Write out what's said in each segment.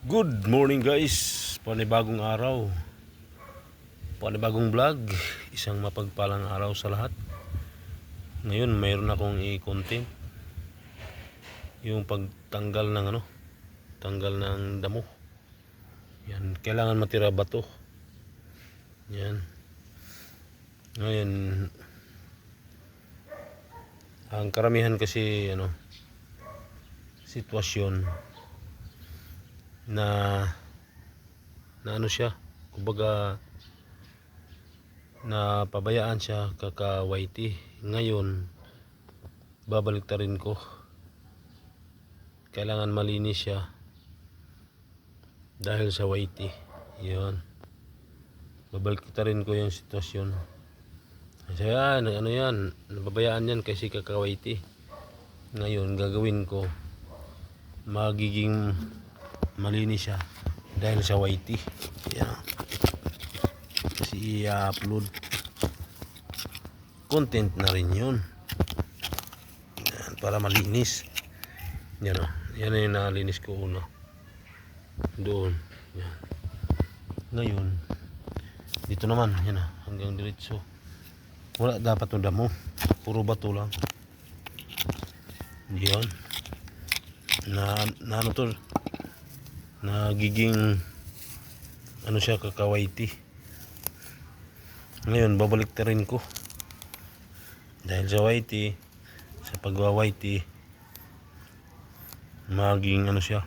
Good morning guys, panibagong araw, panibagong vlog, isang mapagpalang araw sa lahat. Ngayon mayroon akong i-content, yung pagtanggal ng ano, tanggal ng damo. Yan, kailangan matira bato. Yan. Ngayon, ang karamihan kasi ano, sitwasyon na na ano siya kumbaga na pabayaan siya kakawaiti ngayon babalik ta rin ko. Kailangan malinis siya dahil sa waiti yun. Babalik ta rin ko yung sitwasyon. Kasi yan ano yan nababayaan yan kasi kakawaiti ngayon gagawin ko magiging malinis siya. Dahil sa whitey. Yan kasi i-upload. Content na rin yun. Yan, para malinis. Yan o yan na yung nalinis ko una doon. Yan ngayon dito naman. Yan na hanggang diretso. Wala dapat yung damo. Puro bato lang. Yan na, na ano to nagiging ano siya kakawaiti. Ngayon babalik ta rin ko. Dahil sa waiti sa pagwawaiti maging ano siya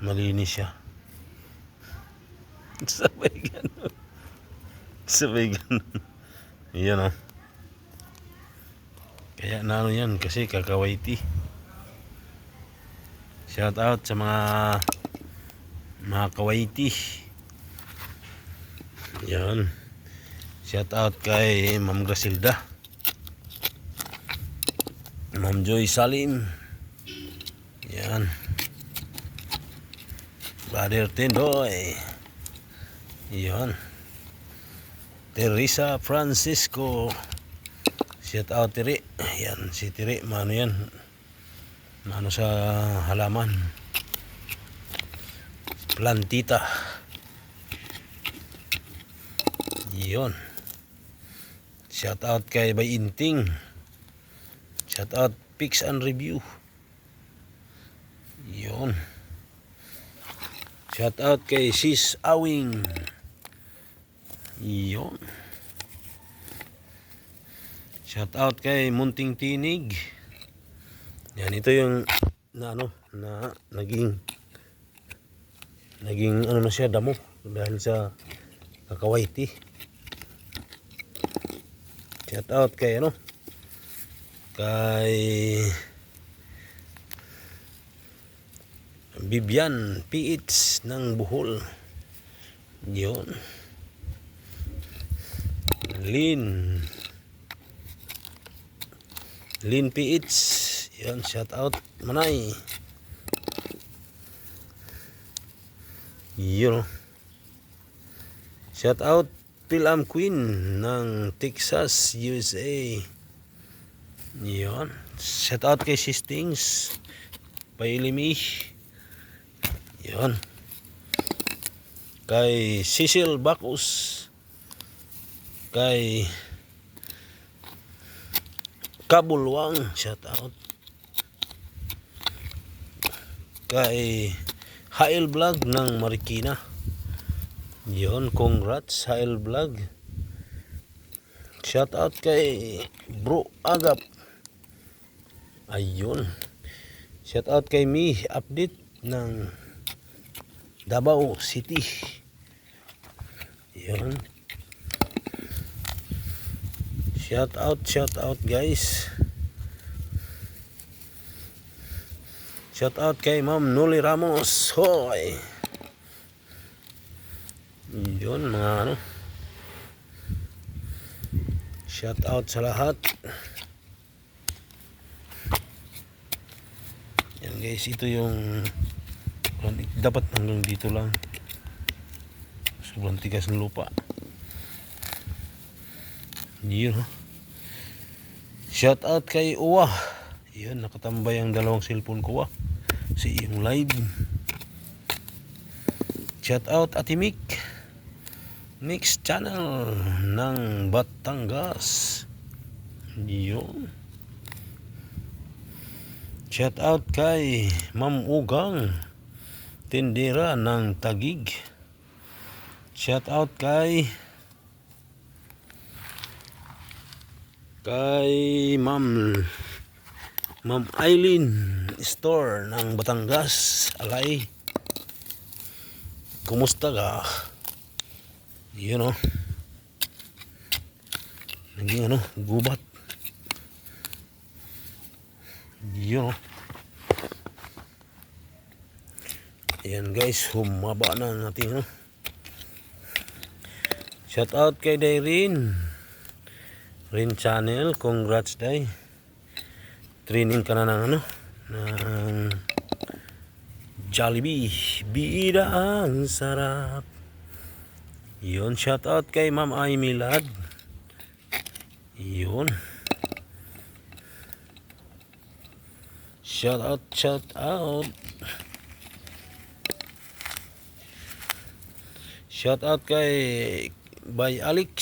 malinis siya. Sabay ganun. Sabay ganun. Yan o kaya na ano yan kasi kakawaiti. Shout out sa mga mga kawaiti. Yan. Shout out kay Ma'am Grasilda. Ma'am Joy Salim. Yan. Brother Tendoy yan. Teresa Francisco. Shout out Tiri. Yan si Tiri. Mano yan? Mano sa halaman plantita. Yon shout out kay Bay Inting. Shout out Pix and Review. Yon shout out kay Sis Awing. Yon shout out kay Munting Tinig. Yan ito yung na ano na naging naging ano na siya damo. Dahil sa kakawaiti shout out kay ano kay Bibian PH ng Bohol yun. Lin. Lin PH yan shout out manay yun. Shout out Pilam Queen ng Texas, USA yun. Shout out kay Sistings Pailimi yun. Kay Cecil Bacus. Kay Kabulwang. Shout out. Kay Hail Vlog ng Marikina. Yon, congrats Hail Vlog. Shout out kay Bro Agap. Ayun. Shout out kay Mi update ng Davao City. Yon. Shout out, shout out guys. Shout out kay Ma'am Noli Ramos. Hoy. Yun mga ano. Shout out sa lahat. Yan guys, ito yung dapat hanggang dito lang. Sobrang tigas ng lupa. Yun. Shout out kay Uwa. Yun, nakatambay ang dalawang cellphone ko ah. Si yung live. Shout out Ate Mick. Mix channel ng Batangas. Yun. Shout out kay Ma'am Ugang. Tindera ng Tagig. Shout out kay kay Ma'am Ma'am Eileen Store ng Batangas, Alay. Kumusta ka? Yun know, Naging ano, gubat. Yun know. Ayan guys, humaba na ang ating. Shout out kay Dairin. Rin Channel, congrats day. Training ka na ng ano, ng Jollibee. Bida ang sarap. Yun, shout out kay Ma'am Ay Milad. Yun. Shout out, shout out. Shout out kay Bay Alex.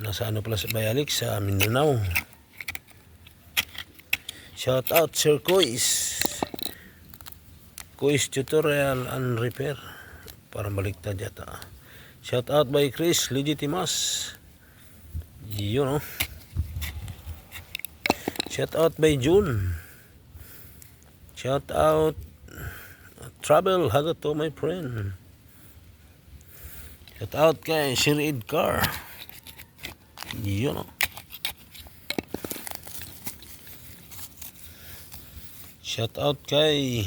Nasa ano pala sa Bay Alex sa Mindanao. Shout out Sir Kois. Kois Tutorial and Repair. Parang baliktad yata. Shout out by Chris Legitimas. Yun oh. Shout out by June. Shout out Travel Hagato my friend. Shout out kay Sir Edgar. Yun oh. Shout out kay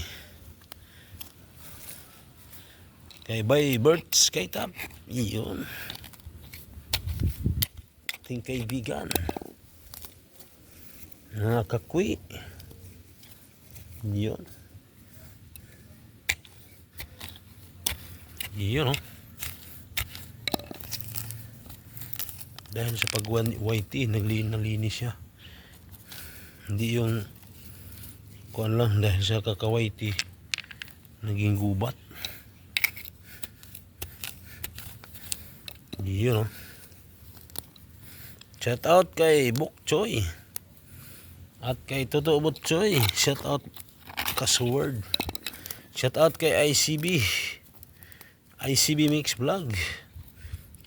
kay Bay Birds kay Tap. Yun. Ating kaibigan. Mga kakwi. Yun. Yun oh. Dahil sa pag-white naglin nalinis siya. Hindi yung kuan lang dahil sa kakawaiti naging gubat. Yun oh. Shout out kay Buk Choy. At kay Toto Butchoy. Shout out Kasword. Shout out kay ICB. ICB Mix Vlog.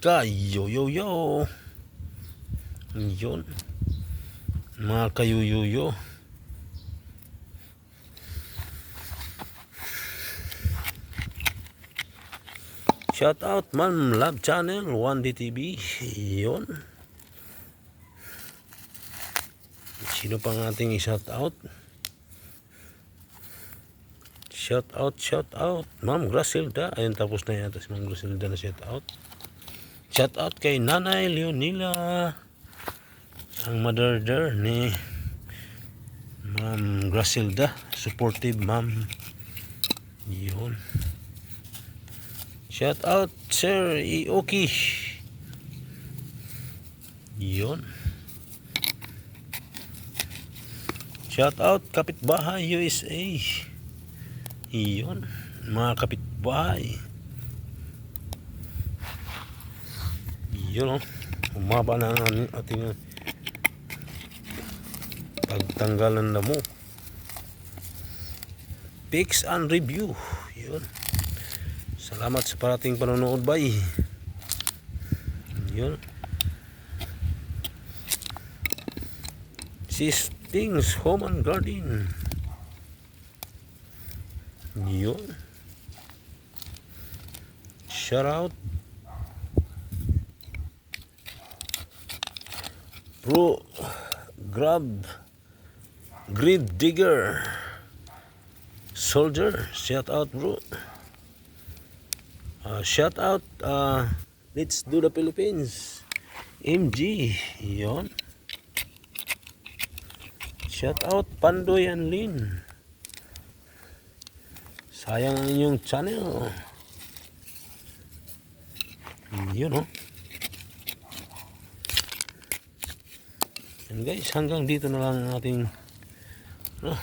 Kay yo yo yo. Yun. Mga kayuyuyo. Shout out Man Love Channel 1DTV. Yun. Sino pang ating i-shout out? Shout out, shout out. Ma'am Grasilda. Ayun tapos na yata si Ma'am Grasilda na shout out. Shout out kay Nanay Leonila. Ang mother ni Ma'am Grasilda. Supportive ma'am. Yun. Shout out Sir Ioki. Yun. Shout out Kapitbahay USA. Iyon, mga kapitbahay. Iyon oh, umaba na ang ating pagtanggal ng damo. Picks and review. Yun. Salamat sa parating panonood bay. Yun. Sistings Home and Garden. Yun. Shout out. Bro, grab, grid digger, soldier, shout out bro. Uh, shout out, uh, let's do the Philippines. MG, yon. Shout out Pandoy and Lin. Sayang ang inyong channel. Yun oh. Yan guys, hanggang dito na lang ang ating ano,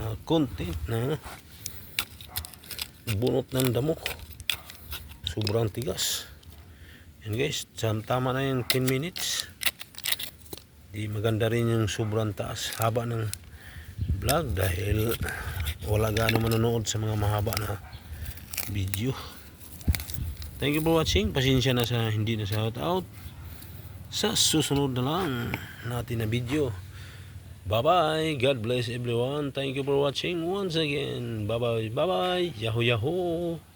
uh, content na ano, bunot ng damo. Sobrang tigas. Yan guys, tam- tama na yung 10 minutes. Di maganda rin yung sobrang taas haba ng vlog dahil wala gaano manonood sa mga mahaba na video. Thank you for watching. Pasensya na sa hindi na shout out. Sa susunod na lang natin na video. Bye-bye. God bless everyone. Thank you for watching once again. Bye-bye. Bye-bye. Yahoo yahoo.